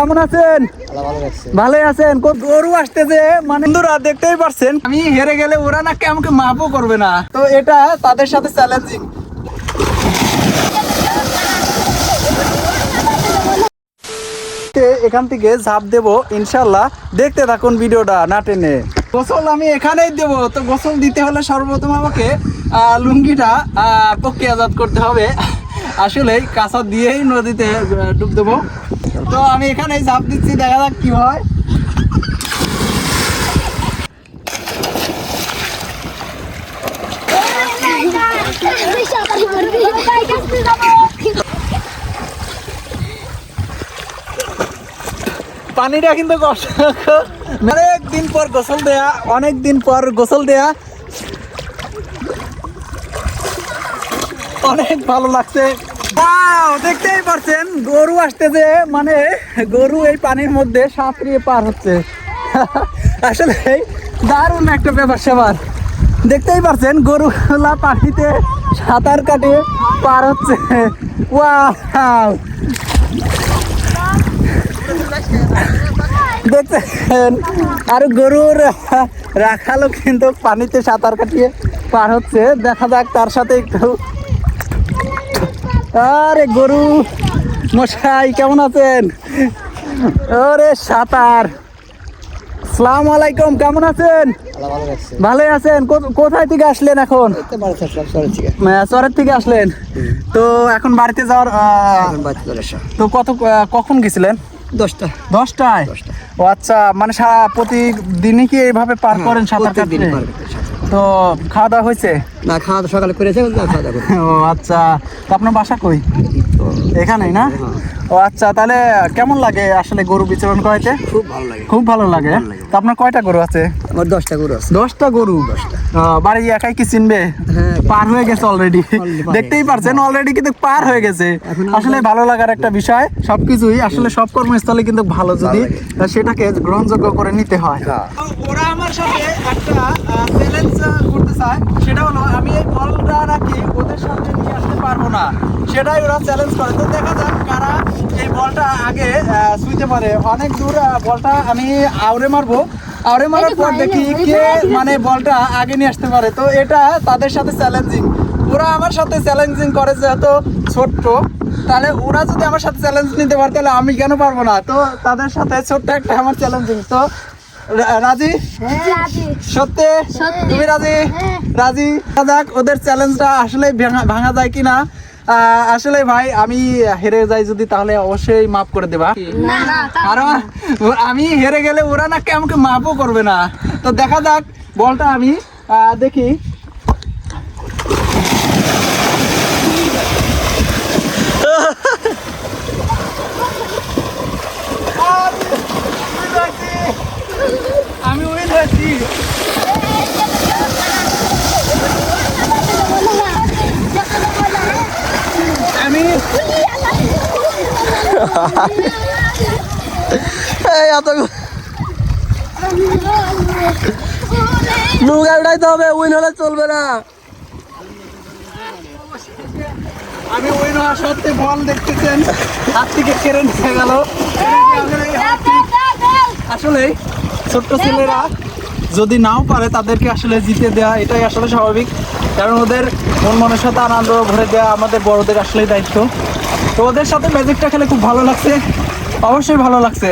কেমন আছেন? ভালোই আছেন? গরু আসতেছে মানে বন্ধুরা দেখতেই পারছেন আমি হেরে গেলে ওরা নাকি আমাকে মাপও করবে না। তো এটা তাদের সাথে চ্যালেঞ্জিং এখান থেকে ঝাঁপ দেব ইনশাল্লাহ। দেখতে থাকুন ভিডিওটা না টেনে। গোসল আমি এখানেই দেব। তো গোসল দিতে হলে সর্বপ্রথম আমাকে আহ, লুঙ্গিটা আহ, প্রক্রিয়াজাত করতে হবে। আসলে কাঁচা দিয়েই নদীতে ডুব দেবো। তো আমি এখানেই ঝাঁপ দিচ্ছি, দেখা যাক কি হয়। পানিটা কিন্তু অনেক দিন পর গোসল দেয়া, অনেক দিন পর গোসল দেয়া। অনেক ভালো লাগছে। দেখতেই পারছেন, গরু আসতেছে মানে গরু এই পানির মধ্যে সাঁতরিয়ে পার হচ্ছে। আসলে দারুণ একটা ব্যাপার সেবার দেখতেই পারছেন গরুগুলা পানিতে সাঁতার কাটে পার হচ্ছে। দেখছেন, আর গরুর রাখালো কিন্তু পানিতে সাঁতার কাটিয়ে পার হচ্ছে। দেখা যাক তার সাথে একটু আরে গরু মশাই কেমন আছেন? ওরে সাঁতার। সালাম আলাইকুম কেমন আছেন? ভালোই আছেন। কোথায় থেকে আসলেন এখন? আহ, চরের থেকে আসলেন। তো এখন বাড়িতে যাওয়ার তো কত কখন গেছিলেন? দশটা। দশটায়? ও আচ্ছা মানে প্রতিদিনই কি এইভাবে পার করেন সাঁতার কাটতে? তো খাওয়া দাওয়া হয়েছে? না খাওয়া দাওয়া সকালে করেছে খাওয়া দাওয়া ও আচ্ছা। তো আপনার বাসা কই? তো এখানেই না? ও আচ্ছা তাহলে কেমন লাগে আসলে গরু বিচরণ করাইতে? খুব ভালো লাগে। খুব ভালো লাগে। তো আপনার কয়টা গরু আছে? আমার দশটা গরু আছে। দশটা গরু? আহ, বাড়ি একাই কি চিনবে? হ্যাঁ। পার হয়ে গেছে অলরেডি দেখতেই পারছেন অলরেডি কিন্তু পার হয়ে গেছে। আসলে ভালো লাগার একটা বিষয় সবকিছুই। আসলে সব কর্মস্থলে কিন্তু ভালো যদি সেটাকে গ্রহণযোগ্য করে নিতে হয়। হ্যাঁ। ওরা আমার সাথে একটা চ্যালেঞ্জ করতে চায়। সেটা হলো আমি এই বলটা নাকি ওদের সামনে নিয়ে আসতে পারব না? সেটাই ওরা চ্যালেঞ্জ করে। তো দেখা যাক কারা এই বলটা আগে ছুঁইতে পারে। অনেক দূর বলটা আমি আউড়ে মারবো। আউড়ে মারার পর দেখি কে মানে বলটা আগে নিয়ে আসতে পারে। তো এটা তাদের সাথে চ্যালেঞ্জিং ওরা আমার সাথে চ্যালেঞ্জিং করে যেহেতু ছোট্ট তাহলে ওরা যদি আমার সাথে চ্যালেঞ্জ নিতে পারে তাহলে আমি কেন পারব না? তো তাদের সাথে ছোট্ট একটা আমার চ্যালেঞ্জিং তো রাজি? সত্যি? তুমি রাজি? রাজি? দেখা যাক ওদের চ্যালেঞ্জটা আসলে ভাঙা যায় কিনা। আসলে ভাই আমি হেরে যাই যদি তাহলে অবশ্যই মাফ করে দেবা। আর আমি হেরে গেলে ওরা নাকি আমাকে মাফও করবে না। তো দেখা যাক বলটা আমি আহ, দেখি। নৌকা উঠাইতে হবে, উইন হলে চলবে না। আমি উইন হওয়া সত্ত্বে বল দেখতেছেন হাত থেকে কেড়ে নিয়ে গেল। আসলে ছোট্ট ছেলেরা যদি নাও পারে, তাদেরকে আসলে জিতে দেওয়া এটাই আসলে স্বাভাবিক। কারণ ওদের মন মনের সাথে আনন্দ ভরে দেওয়া আমাদের বড়দের আসলেই দায়িত্ব। তো ওদের সাথে ম্যাজিকটা খেলে খুব ভালো লাগছে। অবশ্যই ভালো লাগছে।